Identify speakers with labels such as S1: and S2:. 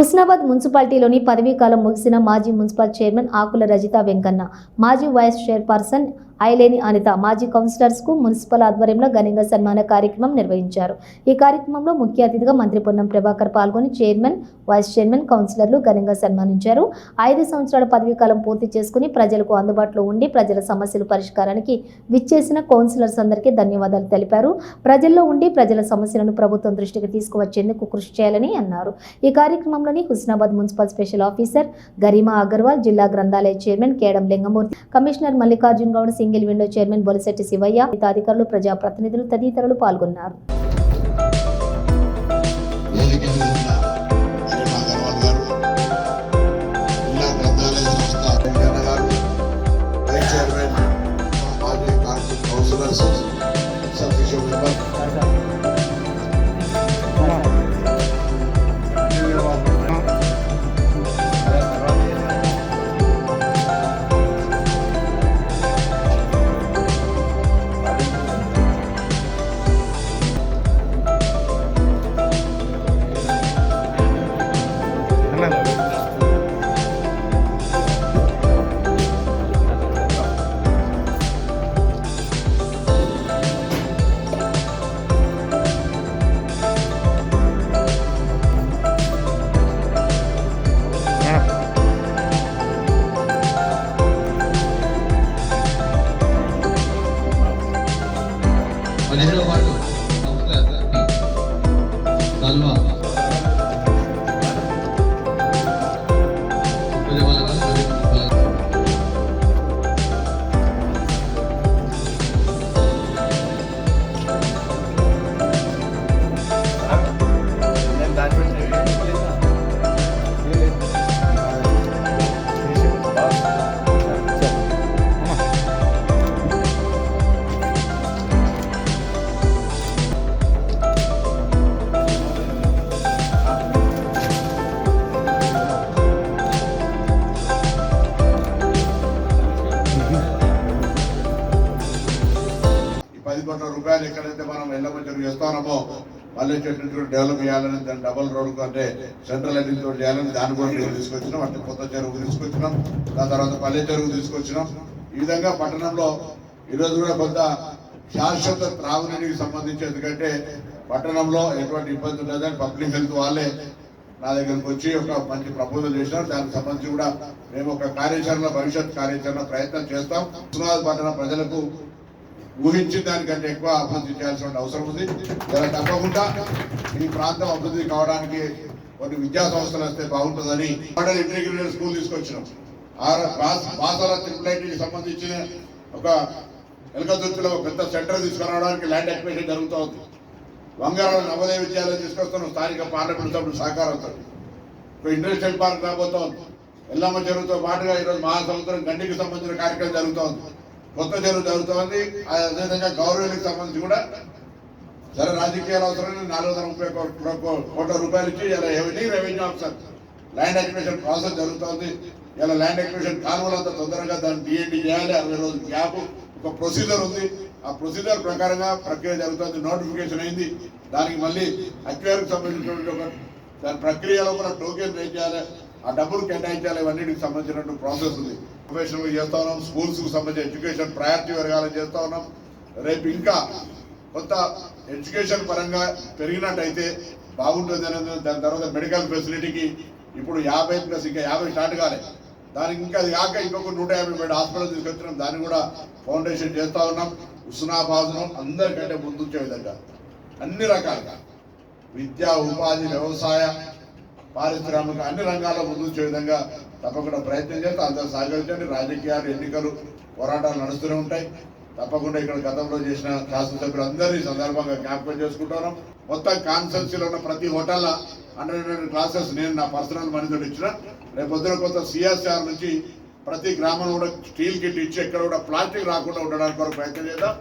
S1: హుస్నాబాద్ మున్సిపాలిటీలోని పదవీకాలం ముగిసిన మాజీ మున్సిపల్ చైర్మన్ ఆకుల రజిత వెంకన్న మాజీ వైస్ చైర్పర్సన్ ఐలేని అనిత మాజీ కౌన్సిలర్స్కు మున్సిపల్ ఆధ్వర్యంలో ఘనంగా సన్మాన కార్యక్రమం నిర్వహించారు. ఈ కార్యక్రమంలో ముఖ్య అతిథిగా మంత్రి పొన్నం ప్రభాకర్ పాల్గొని చైర్మన్ వైస్ చైర్మన్ కౌన్సిలర్లు ఘనంగా సన్మానించారు. ఐదు సంవత్సరాల పదవీ కాలం పూర్తి చేసుకుని ప్రజలకు అందుబాటులో ఉండి ప్రజల సమస్యల పరిష్కారానికి విచ్చేసిన కౌన్సిలర్స్ అందరికీ ధన్యవాదాలు తెలిపారు. ప్రజల్లో ఉండి ప్రజల సమస్యలను ప్రభుత్వం దృష్టికి తీసుకువచ్చేందుకు కృషి చేయాలని అన్నారు. ఈ కార్యక్రమంలోని Husnabad municipal special officer Garima Agarwal జిల్లా గ్రంథాలయ chairman Kedam Lingamurthy commissioner Mallikarjun Goud single window chairman Bolisetti Shivaiah ఇతర అధికారులు ప్రజాప్రతినిధులు తదితరులు పాల్గొన్నారు.
S2: వేదిక మీద కోట్ల ఎక్కడైతే మనం ఎల్లమంచరు చేస్తున్నామో మళ్ళీ చెట్టు డెవలప్ చేయాలని దాన్ని డబల్ రోడ్ అంటే సెంట్రల్ లైటింగ్ రోడ్ చేయాలని దాని కూడా మేము తీసుకొచ్చినాం. అంటే కొత్త చెరువు తీసుకొచ్చినాం. దాని తర్వాత పల్లె చెరువు తీసుకొచ్చినాం. ఈ విధంగా పట్టణంలో ఈరోజు కూడా కొంత శాశ్వత త్రాగునీటికి సంబంధించి ఎందుకంటే పట్టణంలో ఎటువంటి ఇబ్బంది ఉండదని పబ్లిక్ హెల్త్ వాళ్ళే నా దగ్గరకు వచ్చి ఒక మంచి ప్రపోజల్ చేసినారు. దానికి సంబంధించి కూడా మేము ఒక కార్యాచరణ భవిష్యత్ కార్యాచరణ ప్రయత్నం చేస్తాం. హుస్నాబాద్ పట్టణ ప్రజలకు ఊహించిన దానికంటే ఎక్కువ అభివృద్ధి చేయాల్సిన అవసరం ఉంది. ఇలా తప్పకుండా ఈ ప్రాంతం అభివృద్ధి కావడానికి కొన్ని విద్యా సంస్థలు వస్తే బాగుంటుందని మోడల్ ఇంటిగ్రేటెడ్ స్కూల్ తీసుకొచ్చినాం. ఆర్ బాస్- బాసల ట్రిపుల్ సంబంధించిన ఒక ఎలకదుర్తిలో ఒక పెద్ద సెంటర్ తీసుకురావడానికి ల్యాండ్ ఎక్విషన్ జరుగుతూ ఉంది వంగారాల నవోదయ విద్యాలయం తీసుకొస్తున్నాం స్థానిక పార్లమెంట్ సభ్యులు సహకారంతో. ఇప్పుడు ఇండస్ట్రియల్ పార్క్ రాబోతోంది. ఎల్లమ్మ చెరువుతో పాటుగా ఈరోజు మహాసముద్రం గండికి సంబంధించిన కార్యక్రమం జరుగుతోంది. కొత్త చెరువు జరుగుతోంది అదేవిధంగా గౌరవులకు సంబంధించి కూడా సరే రాజకీయాలు అవసరం నాలుగు వందల ముప్పై కోట్ల రూపాయలు ఇచ్చి ఇలా ఎవరి revenue officer. Land acquisition process జరుగుతోంది. ఇలా ల్యాండ్ అక్విజిషన్ కాలువలంత తొందరగా దాన్ని డిఎండి చేయాలి. అరవై రోజుల గ్యాప్ ఒక ప్రొసీజర్ ఉంది. ఆ ప్రొసీజర్ ప్రకారంగా ప్రక్రియ జరుగుతుంది. నోటిఫికేషన్ అయింది. దానికి మళ్ళీ అక్వేర్కి సంబంధించినటువంటి ఒక దాని ప్రక్రియలో కూడా టోకెన్ రేట్ చేయాలి ఆ డబ్బులు కేటాయించాలి ఇవన్నిటికి సంబంధించినటువంటి ప్రాసెస్ ఉంది. ప్రొఫెషనల్ చేస్తా ఉన్నాం స్కూల్స్కి సంబంధించి సంబంధించిన ఎడ్యుకేషన్ ప్రయారిటీ వర్గాలను చేస్తా ఉన్నాం. రేపు ఇంకా కొంత ఎడ్యుకేషన్ పరంగా పెరిగినట్టయితే బాగుంటుంది అనేది దాని తర్వాత మెడికల్ ఫెసిలిటీకి ఇప్పుడు యాభై ప్లస్ ఇంకా యాభై స్టార్ట్ కాలే. దానికి ఇంకా అది కాక ఇంకొక నూట యాభై బెడ్ హాస్పిటల్ తీసుకొచ్చినాం. దాన్ని కూడా ఫౌండేషన్ చేస్తా ఉన్నాం. హుస్నాబాద్ను అందరికంటే ముందుంచే విధంగా. అన్ని రకాలుగా. విద్య ఉపాధి వ్యవసాయ పారిశ్రామిక అన్ని రంగాల్లో ముందుంచే విధంగా తప్పకుండా ప్రయత్నం చేస్తే. అందరూ సహకరించండి. రాజకీయాలు ఎన్నికలు పోరాటాలు నడుస్తూనే ఉంటాయి. తప్పకుండా ఇక్కడ గతంలో చేసిన శాసనసభ్యులు ఈ సందర్భంగా జ్ఞాపకం చేసుకుంటున్నాం. మొత్తం కాన్స్టెన్సీలో ఉన్న ప్రతి హోటల్లో హండ్రెడ్ హండ్రెడ్ క్లాసెస్ నేను నా పర్సనల్ మనీ తోటి ఇచ్చిన. రేపు పొద్దున కొంత సిఎస్ఆర్ నుంచి ప్రతి గ్రామంలో కూడా స్టీల్ కిట్ ఇచ్చి ఎక్కడ కూడా ప్లాస్టిక్ రాకుండా ఉండడానికి కొరకు ప్రయత్నం చేద్దాం.